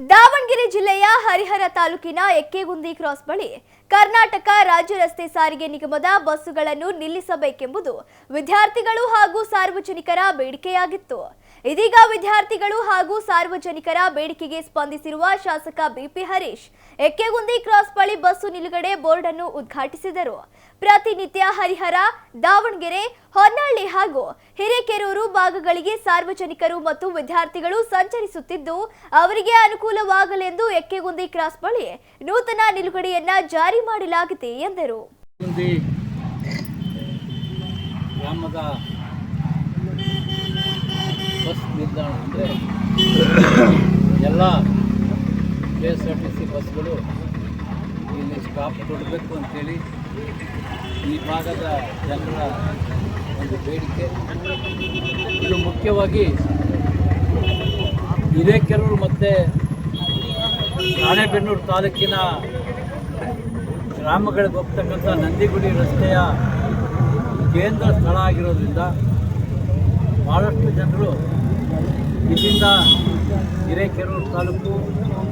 ದಾವಣಗೆರೆ ಜಿಲ್ಲೆಯ ಹರಿಹರ ತಾಲೂಕಿನ ಎಕ್ಕೆಗುಂದಿ ಕ್ರಾಸ್ ಬಳಿ ಕರ್ನಾಟಕ ರಾಜ್ಯ ರಸ್ತೆ ಸಾರಿಗೆ ನಿಗಮದ ಬಸ್ಸುಗಳನ್ನು ನಿಲ್ಲಿಸಬೇಕೆಂಬುದು ವಿದ್ಯಾರ್ಥಿಗಳು ಹಾಗೂ ಸಾರ್ವಜನಿಕರ ಬೇಡಿಕೆಯಾಗಿತ್ತು. ಇದೀಗ ವಿದ್ಯಾರ್ಥಿಗಳು ಹಾಗೂ ಸಾರ್ವಜನಿಕರ ಬೇಡಿಕೆಗೆ ಸ್ಪಂದಿಸಿರುವ ಶಾಸಕ ಬಿಪಿ ಹರೀಶ್ ಎಕ್ಕೆಗುಂದಿ ಕ್ರಾಸ್ ಬಳಿ ಬಸ್ಸು ನಿಲುಗಡೆ ಬೋರ್ಡ್ ಅನ್ನು ಉದ್ಘಾಟಿಸಿದರು. ಪ್ರತಿನಿತ್ಯ ಹರಿಹರ, ದಾವಣಗೆರೆ, ಹೊನ್ನಾಳಿ ಹಾಗೂ ಹಿರೇಕೆರೂರು ಭಾಗಗಳಿಗೆ ಸಾರ್ವಜನಿಕರು ಮತ್ತು ವಿದ್ಯಾರ್ಥಿಗಳು ಸಂಚರಿಸುತ್ತಿದ್ದು, ಅವರಿಗೆ ಅನುಕೂಲವಾಗಲೆಂದು ಎಕ್ಕೆಗುಂದಿ ಕ್ರಾಸ್ ಬಳಿ ನೂತನ ನಿಲುಗಡೆಯನ್ನ ಜಾರಿ ಮಾಡಲಾಗಿದೆ ಎಂದರು. ಬಸ್ ನಿಲ್ದಾಣ ಅಂದರೆ ಎಲ್ಲ K S R T C ಬಸ್ಗಳು ಇಲ್ಲಿ ಸ್ಟಾಪ್ ಕೊಡಬೇಕು ಅಂಥೇಳಿ ಈ ಭಾಗದ ಜನರ ಒಂದು ಬೇಡಿಕೆ. ಇದು ಮುಖ್ಯವಾಗಿ ಹಿರೇಕೆರೂರು ಮತ್ತು ರಾಣೆಬೆನ್ನೂರು ತಾಲೂಕಿನ ಗ್ರಾಮಗಳಿಗೆ ಹೋಗ್ತಕ್ಕಂಥ ನಂದಿಗುಡಿ ರಸ್ತೆಯ ಕೇಂದ್ರ ಸ್ಥಳ ಆಗಿರೋದ್ರಿಂದ ಭಾಳಷ್ಟು ಜನರು ಇಲ್ಲಿಂದ ಹಿರೇಕೆರೂರು ತಾಲೂಕು,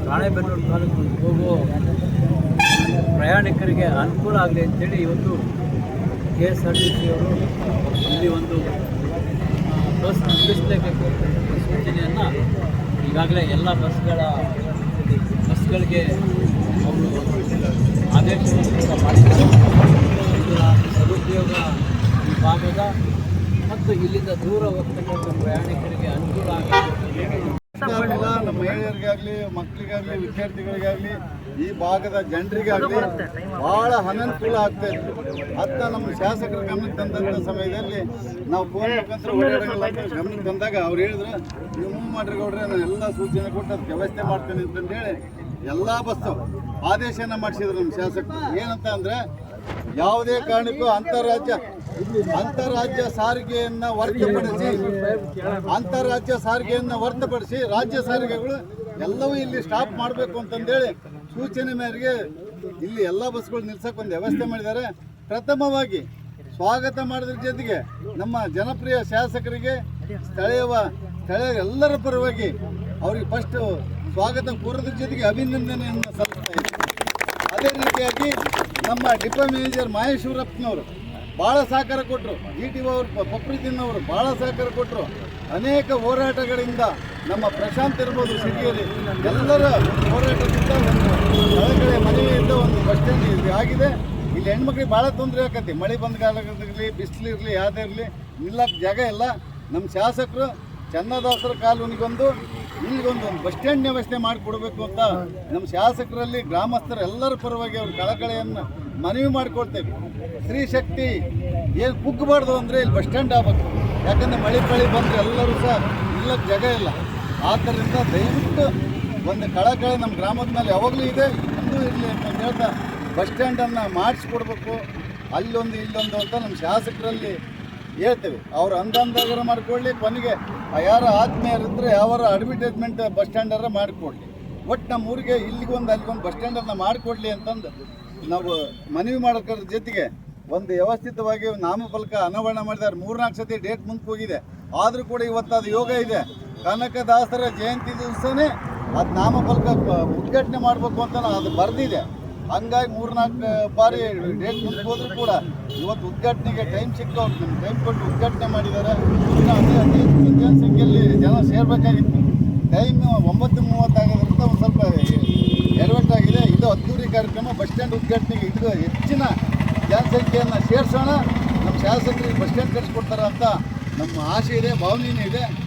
ರಾಣೆಬೆನ್ನೂರು ತಾಲೂಕು ಹೋಗೋ ಪ್ರಯಾಣಿಕರಿಗೆ ಅನುಕೂಲ ಆಗಲಿ ಅಂತೇಳಿ ಇವತ್ತು K S R T C ಅವರು ಇಲ್ಲಿ ಒಂದು ಬಸ್ ನಿಲ್ಲಿಸಲೇಬೇಕು ಸೂಚನೆಯನ್ನು ಈಗಾಗಲೇ ಎಲ್ಲ ಬಸ್ಗಳ, ಬಸ್ಗಳಿಗೆ ಅವರು ಆದೇಶವನ್ನು ಮಾಡಿದ್ದಾರೆ. ಇದರ ಸದುಪಯೋಗ ಈ ಭಾಗದ ಮತ್ತು ಇಲ್ಲಿಂದ ದೂರ ಹೋಗ್ತಕ್ಕಂಥ ಪ್ರಯಾಣಿಕರಿಗೆ ಅನುಕೂಲ ಇಲ್ಲ ನಮ್ಮ ಮಹಿಳೆಯರಿಗಾಗಲಿ, ಮಕ್ಕಳಿಗಾಗಲಿ, ವಿದ್ಯಾರ್ಥಿಗಳಿಗಾಗಲಿ, ಈ ಭಾಗದ ಜನರಿಗಾಗಲಿ ಬಹಳ ಅನನುಕೂಲ ಆಗ್ತಾ ಇತ್ತು. ಅತ್ತ ನಮ್ಮ ಶಾಸಕರ ಗಮನಕ್ಕೆ ತಂದಂತ ಸಮಯದಲ್ಲಿ ನಾವು ಫೋನ್ ಮುಖಾಂತರ ಗಮನಕ್ಕೆ ತಂದಾಗ ಅವ್ರು ಹೇಳಿದ್ರು, ನೀವು ಮೂವ್ ಮಾಡ್ರಿ ಗೌಡ್ರೆ, ನಾನು ಎಲ್ಲ ಸೂಚನೆ ಕೊಟ್ಟು ಅದಕ್ಕೆ ವ್ಯವಸ್ಥೆ ಮಾಡ್ತೇನೆ ಅಂತಂದೇಳಿ ಎಲ್ಲ ಬಸ್ಸು ಆದೇಶನ ಮಾಡಿಸಿದ್ರು ನಮ್ಮ ಶಾಸಕರು. ಏನಂತ ಅಂದ್ರೆ, ಯಾವುದೇ ಕಾರಣಕ್ಕೂ ಅಂತಾರಾಜ್ಯ ಅಂತಾರಾಜ್ಯ ಸಾರಿಗೆಯನ್ನು ಹೊರತುಪಡಿಸಿ, ಅಂತಾರಾಜ್ಯ ಸಾರಿಗೆಯನ್ನು ಹೊರತುಪಡಿಸಿ ರಾಜ್ಯ ಸಾರಿಗೆಗಳು ಎಲ್ಲವೂ ಇಲ್ಲಿ ಸ್ಟಾಪ್ ಮಾಡಬೇಕು ಅಂತಂದೇಳಿ ಸೂಚನೆ ಮೇರೆಗೆ ಇಲ್ಲಿ ಎಲ್ಲ ಬಸ್ಗಳು ನಿಲ್ಸಕ್ಕೆ ಒಂದು ವ್ಯವಸ್ಥೆ ಮಾಡಿದ್ದಾರೆ. ಪ್ರಥಮವಾಗಿ ಸ್ವಾಗತ ಮಾಡೋದ್ರ ಜೊತೆಗೆ ನಮ್ಮ ಜನಪ್ರಿಯ ಶಾಸಕರಿಗೆ ಸ್ಥಳೀಯ ಸ್ಥಳೀಯ ಎಲ್ಲರ ಪರವಾಗಿ ಅವ್ರಿಗೆ ಫಸ್ಟ್ ಸ್ವಾಗತ ಕೋರೋದ್ರ ಜೊತೆಗೆ ಅಭಿನಂದನೆಯನ್ನು ಸಲ್ಲಿಸ್ತಾ ಇದ್ದೀನಿ. ಅದೇ ರೀತಿಯಾಗಿ ನಮ್ಮ ಡಿಪೋ ಮ್ಯಾನೇಜರ್ ಮಹೇಶ್ವರಪ್ಪನವರು ಭಾಳ ಸಹಕಾರ ಕೊಟ್ಟರು ಜಿ ಟಿ ಅವರು ಪಪ್ರಿತಿನವರು ಭಾಳ ಸಹಕಾರ ಕೊಟ್ಟರು ಅನೇಕ ಹೋರಾಟಗಳಿಂದ ನಮ್ಮ ಪ್ರಶಾಂತ್ ಇರ್ಬೋದು ಸಿಟಿಯಲ್ಲಿ. ಎಲ್ಲರ ಹೋರಾಟದಿಂದ ಒಂದು ಒಳಗಡೆ ಮನೆಯಿಂದ ಒಂದು ಬಸ್ ಸ್ಟ್ಯಾಂಡ್ ಇಲ್ಲಿ ಆಗಿದೆ. ಇಲ್ಲಿ ಹೆಣ್ಮಕ್ಳಿಗೆ ಭಾಳ ತೊಂದರೆ ಆಕತಿ. ಮಳೆ ಬಂದ ಕಾಲದಲ್ಲಿ ಬಿಸಿಲಿರಲಿ ಯಾವುದೇ ಇರಲಿ ನಿಲ್ಲಕ್ಕೆ ಜಾಗ ಇಲ್ಲ. ನಮ್ಮ ಶಾಸಕರು ಚನ್ನದಾಸರ ಕಾಲೋನಿಗೊಂದು ಇಲ್ಲಿಗೊಂದು ಒಂದು ಬಸ್ ಸ್ಟ್ಯಾಂಡ್ ವ್ಯವಸ್ಥೆ ಮಾಡಿಕೊಡ್ಬೇಕು ಅಂತ ನಮ್ಮ ಶಾಸಕರಲ್ಲಿ ಗ್ರಾಮಸ್ಥರ ಎಲ್ಲರ ಪರವಾಗಿ ಅವ್ರ ಕಳಕಳೆಯನ್ನು ಮನವಿ ಮಾಡಿಕೊಳ್ತೇವೆ. ಸ್ತ್ರೀ ಶಕ್ತಿ ಏನು ಕುಗ್ಗಬಾರ್ದು ಅಂದರೆ ಇಲ್ಲಿ ಬಸ್ ಸ್ಟ್ಯಾಂಡ್ ಆಗ್ಬೇಕು. ಯಾಕಂದರೆ ಮಳೆ ಪಳಿ ಬಂದರೆ ಎಲ್ಲರೂ ಸಹ ಇಲ್ಲ ಜಾಗ ಇಲ್ಲ. ಆದ್ದರಿಂದ ದಯವಿಟ್ಟು ಒಂದು ಕಳಕಳೆ ನಮ್ಮ ಗ್ರಾಮದ ಮೇಲೆ ಯಾವಾಗಲೂ ಇದೆ. ಇಂದು ಇರಲಿ ಅಂತ ಹೇಳ್ತಾ ಬಸ್ ಸ್ಟ್ಯಾಂಡನ್ನು ಮಾಡಿಸ್ಕೊಡ್ಬೇಕು. ಅಲ್ಲೊಂದು ಇಲ್ಲೊಂದು ಅಂತ ನಮ್ಮ ಶಾಸಕರಲ್ಲಿ ಹೇಳ್ತೇವೆ. ಅವ್ರು ಅಂದಂದಾಗ ಮಾಡಿಕೊಳ್ಳಿ. ಕೊನೆಗೆ ಯಾರ ಆತ್ಮೀಯರಿದ್ದರೆ ಯಾವಾರ ಅಡ್ವರ್ಟೈಸ್ಮೆಂಟ್ ಬಸ್ ಸ್ಟ್ಯಾಂಡರ ಮಾಡಿಕೊಡ್ಲಿ ಒಟ್ಟು ನಮ್ಮ ಊರಿಗೆ ಇಲ್ಲಿಗೊಂದು ಅಲ್ಲಿಗೊಂದು ಬಸ್ ಸ್ಟ್ಯಾಂಡನ್ನು ಮಾಡಿಕೊಡ್ಲಿ ಅಂತಂದು ನಾವು ಮನವಿ ಮಾಡೋದ್ರ ಜೊತೆಗೆ ಒಂದು ವ್ಯವಸ್ಥಿತವಾಗಿ ನಾಮಫಲಕ ಅನಾವರಣ ಮಾಡಿದ್ದಾರೆ ಮೂರ್ನಾಲ್ಕು ಸತಿ ಡೇಟ್ ಮುಂದೆ ಹೋಗಿದೆ ಆದರೂ ಕೂಡ ಇವತ್ತು ಅದು ಯೋಗ ಇದೆ. ಕನಕದಾಸರ ಜಯಂತಿ ದಿವಸನೇ ಅದು ನಾಮಫಲಕ ಉದ್ಘಾಟನೆ ಮಾಡಬೇಕು ಅಂತ ಅದು ಬರೆದಿದೆ. ಹಂಗಾಗಿ ಮೂರ್ನಾಲ್ಕು ಬಾರಿ ಡೇಟ್ ಮುಂದೆ ಹೋದರೂ ಕೂಡ ಇವತ್ತು ಉದ್ಘಾಟನೆಗೆ ಟೈಮ್ ನಮ್ಗೆ ಟೈಮ್ ಕೊಟ್ಟು ಉದ್ಘಾಟನೆ ಮಾಡಿದ್ದಾರೆ ಇನ್ನು ಅದೇ ಅತಿ ಹೆಚ್ಚಿನ ಜನಸಂಖ್ಯೆಯಲ್ಲಿ ಜನ ಸೇರಬೇಕಾಗಿತ್ತು. ಟೈಮ್ ಒಂಬತ್ತು ಮೂವತ್ತಾಗೋದ್ರಿಂದ ಒಂದು ಸ್ವಲ್ಪ ಎಡವಟ್ಟಾಗಿದೆ ಇದು ಅದ್ದೂರಿ ಕಾರ್ಯಕ್ರಮ, ಬಸ್ ಸ್ಟ್ಯಾಂಡ್ ಉದ್ಘಾಟನೆಗೆ ಇದು ಹೆಚ್ಚಿನ ಜನಸಂಖ್ಯೆಯನ್ನು ಸೇರಿಸೋಣ. ನಮ್ಮ ಶಾಸಕರಿಗೆ ಬಸ್ ಸ್ಟ್ಯಾಂಡ್ ಕಟ್ಸ್ಕೊಡ್ತಾರೆ ಅಂತ ನಮ್ಮ ಆಸೆ ಇದೆ ಭಾವನೆಯೂ ಇದೆ.